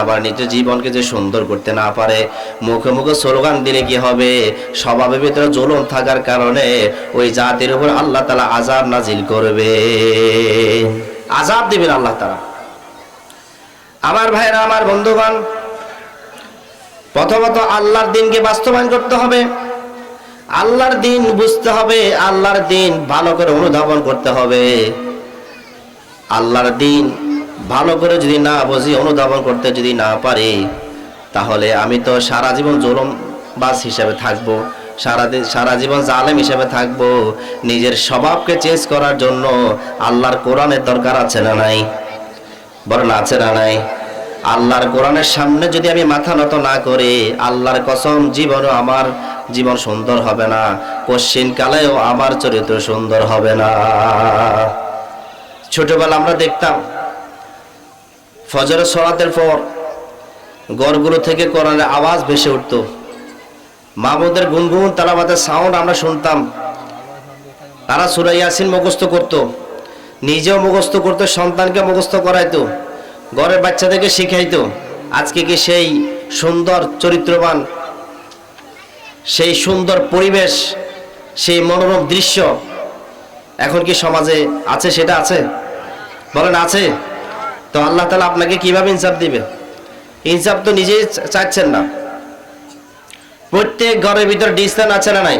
আবার নিজ জীবনকে যে সুন্দর করতে না পারে, মুখে মুখে স্লোগান দিলে কি হবে? স্বভাবের ভিতরে জ্বলন থাকার কারণে ওই জাতির উপর আল্লাহ তালা আজাব নাজিল করবে। আজাব দিবেন আল্লাহ তালা আমার ভাইরা আমার বন্ধুগণ, প্রথমত আল্লাহর দিনকে বাস্তবায়ন করতে হবে। আল্লাহর দিন বুঝতে হবে, আল্লাহর দিন ভালো করে অনুধাবন করতে হবে। আল্লাহর দিন ভালো করে যদি না বুঝি, অনুধাবন করতে যদি না পারি, তাহলে আমি তো সারা জীবন জোলম বাস হিসেবে থাকব, সারা সারা জীবন জালেম হিসাবে থাকব। নিজের স্বভাবকে চেঞ্জ করার জন্য আল্লাহর কোরআনের দরকার আছে না নাই? বলেন, আছে না নাই? আল্লাহর কোরআনের সামনে যদি আমি মাথা নত না করি, আল্লাহর কসম জীবনও আমার জীবন সুন্দর হবে না, কশ্চিন কালেও আমার চরিত্র সুন্দর হবে না। ছোটবেলা আমরা দেখতাম ফজরের সরাতের পর গড়গুলো থেকে কোরআনের আওয়াজ ভেসে উঠতো। মাহমুদের গুনগুন, তালাবাতের সাউন্ড আমরা শুনতাম। তারা সুরাই ইয়াসিন মুখস্থ করতো, নিজেও মুখস্থ করতো, সন্তানকে মুখস্থ করাইতো, ঘরের বাচ্চাদেরকে শিখাইতো। আজকে কি সেই সুন্দর, চরিত্রবান, সেই সুন্দর পরিবেশ, সেই মনোরম দৃশ্য এখন কি সমাজে আছে, সেটা আছে? বলেন, আছে? তো আল্লাহ তালা আপনাকে কীভাবে ইনসাফ দিবে? ইনসাফ তো নিজেই চাচ্ছেন না। প্রত্যেক ঘরের ভিতর ডিসলান আছে না নাই?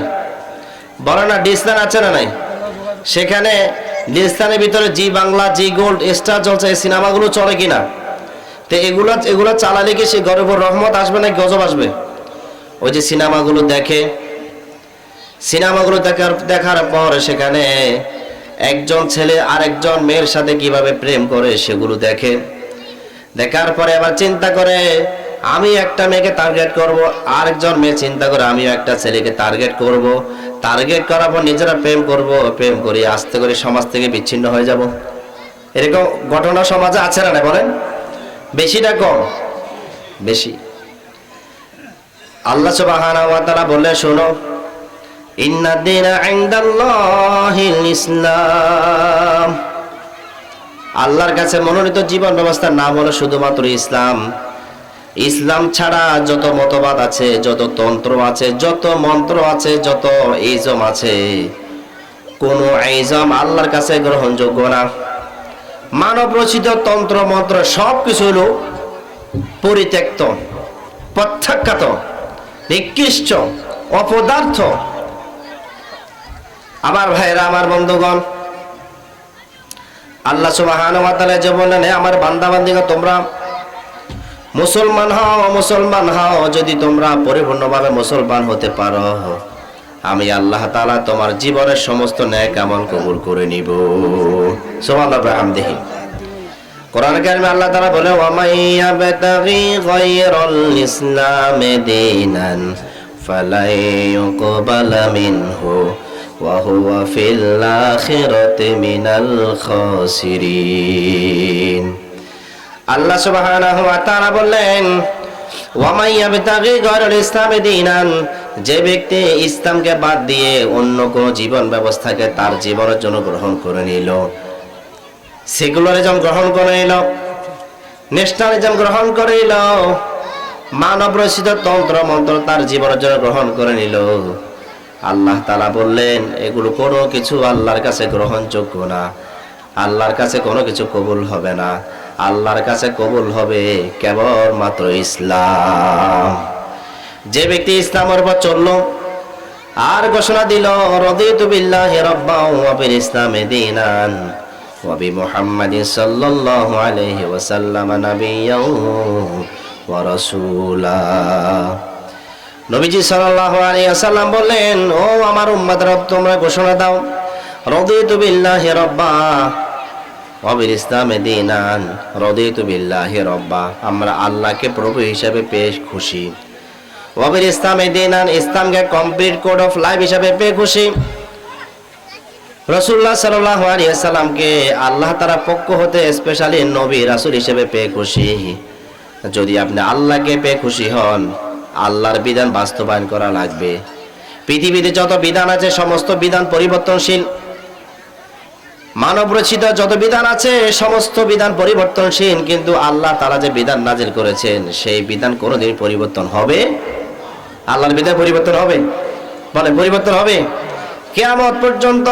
বলে না ডিসলান আছে না নাই? সেখানে ডিসলানের ভিতরে জি বাংলা, জি গোল্ড, স্টার চলছে, এই সিনেমাগুলো চলে কিনা? তো এগুলো এগুলো চালালে কি সে ঘরের উপর রহমত আসবে না গজব আসবে? ওই যে সিনেমাগুলো দেখে, সিনেমাগুলো দেখার দেখার পর সেখানে একজন ছেলে আরেকজন মেয়ের সাথে কীভাবে প্রেম করে সেগুলো দেখে। দেখার পরে আবার চিন্তা করে, আমি একটা মেয়েকে টার্গেট করব, আরেকজন মেয়ে চিন্তা করে, আমিও একটা ছেলেকে টার্গেট করব। টার্গেট করার পর নিজেরা প্রেম করব, প্রেম করি, আস্তে করে সমাজ থেকে বিচ্ছিন্ন হয়ে যাব। এরকম ঘটনা সমাজে আছে না বলেন? বেশিটা কম? বেশি। আল্লাহ তাআলা বললেন, শোনো আল্লাহর কাছে মনোনীত জীবন ব্যবস্থার নাম হলো শুধুমাত্র ইসলাম। ইসলাম ছাড়া যত মতবাদ আছে, যত তন্ত্র আছে, যত মন্ত্র আছে, যত ইজম আছে, কোন ইজম আল্লাহর কাছে গ্রহণযোগ্য না। মানব রচিত তন্ত্র, মন্ত্র সব কিছু হলো পরিত্যক্ত প্রত্যাখ্যাত নিকৃষ্ট, অপদার্থ আমার ভাইরা আমার বন্ধুগণ, আল্লাহ সুবহান যে বললেন আমার বান্দা বান্দিগণ তোমরা মুসলমান হও মুসলমান হও, যদি তোমরা পরিপূর্ণভাবে মুসলমান হতে পারো, আমি আল্লাহ তাআলা তোমার জীবনের সমস্ত ন্যায় আমল কবুল করে নিব। সুবহানাল্লাহ বিহামদিহি। কোরআন কারিমে আল্লাহ তাআলা বলে ওয়া মাইয়াবতাগি গায়রাল মিনহু হুয়া ফিল আখিরাতি মিনাল খাসিরিন আল্লাহ সুবহানাহু ওয়া তাআলা বললেন যে ব্যক্তি ইসলামকে বাদ দিয়ে অন্য কোন জীবন ব্যবস্থাকে তার জীবনের জন্য গ্রহণ করে নিল সেকুলারিজম গ্রহণ করে নিল ন্যাশনালিজম গ্রহণ করে নিল মানব রচিত তন্ত্র মন্ত্র তার জীবনের জন্য গ্রহণ করে নিল। আল্লাহ তালা বললেন, এগুলো কোনো কিছু আল্লাহর কাছে গ্রহণযোগ্য না। আল্লাহর কাছে কোনো কিছু কবুল হবে না। আল্লাহর কাছে কবুল হবে কেবল মাত্র ইসলাম। যে ব্যক্তি ইসলামের উপর চলল আর ঘোষণা দিল, রদিতু বিল্লাহি রাব্বাও ওয়া বিল ইসলামি দীনান ওয়া বি মুহাম্মাদিন সাল্লাল্লাহু আলাইহি ওয়াসাল্লাম নাবিয়্যাও ওয়া রাসূলা। নবীজি সাল্লাল্লাহু আলাইহি ওয়াসাল্লাম বললেন, ও আমার উম্মত রব, তোমরা ঘোষণা দাও, রদিতু বিল্লাহি রাব্বা ওয়া বিল ইসলামি দীনান, রদিতু বিল্লাহি রাব্বা, আমরা আল্লাহকে প্রভু হিসেবে পেশ খুশি। ওয়াবির ইসলামে দিনান, ইসলামকে কমপ্লিট কোড অফ লাইফ হিসাবে পেয়ে খুশি। রসুল্লাহ সাল্লাল্লাহু আলাইহি সাল্লামকে আল্লাহ তারা পক্ষ হতে স্পেশালি নবী রাসূল হিসেবে পেয়ে খুশি। যদি আপনি আল্লাহকে পেয়ে খুশি হন আল্লাহর বিধান বাস্তবায়ন করা লাগবে। পৃথিবীতে যত বিধান আছে, সমস্ত বিধান পরিবর্তনশীল। মানব রচিত যত বিধান আছে, সমস্ত বিধান পরিবর্তনশীল। কিন্তু আল্লাহ তারা যে বিধান নাজিল করেছেন, সেই বিধান কোনোদিন পরিবর্তন হবে? আল্লাহর বিধান পরিবর্তন হবে? বলে পরিবর্তন হবে? কেয়ামত পর্যন্ত